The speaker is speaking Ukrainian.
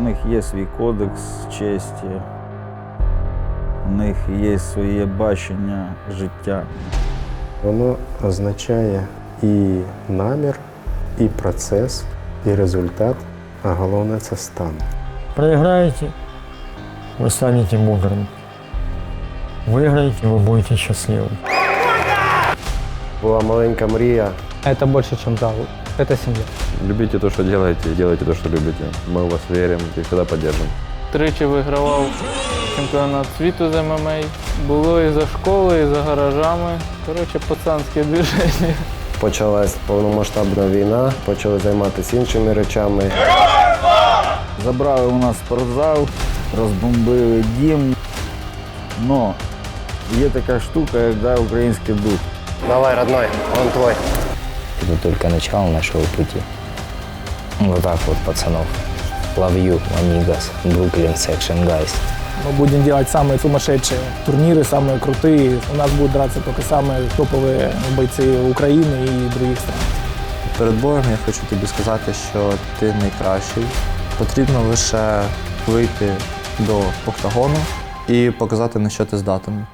в них є свій кодекс честі, у них є своє бачення життя. Воно означає і намір, і процес, і результат, а головне це стан. Проиграете, вы станете мудрым. Выиграете, вы будете счастливым. Була маленька мрія. Это больше, чем да, это семья. Любите то, что делаете, делайте то, что любите. Мы в вас верим и всегда поддержим. Тричі вигравав чемпіонат світу з ММА. Було і за школою, і за гаражами. Коротше, пацанське движення. Почалась повномасштабна війна, почали займатися іншими речами. Забрали у нас спортзал, розбомбили дім. Но є така штука, як да, український дух. Давай, родной, он твой. Это только начало нашего пути. Вот так вот, пацанов. Love you, amigos, Brooklyn Section Guys. Мы будем делать самые сумасшедшие турниры, самые крутые. У нас будут драться только самые топовые бойцы Украины и других стран. Перед боєм я хочу тобі сказати, що ти найкращий. Потрібно лише вийти до октагону і показати, на що ти здатен.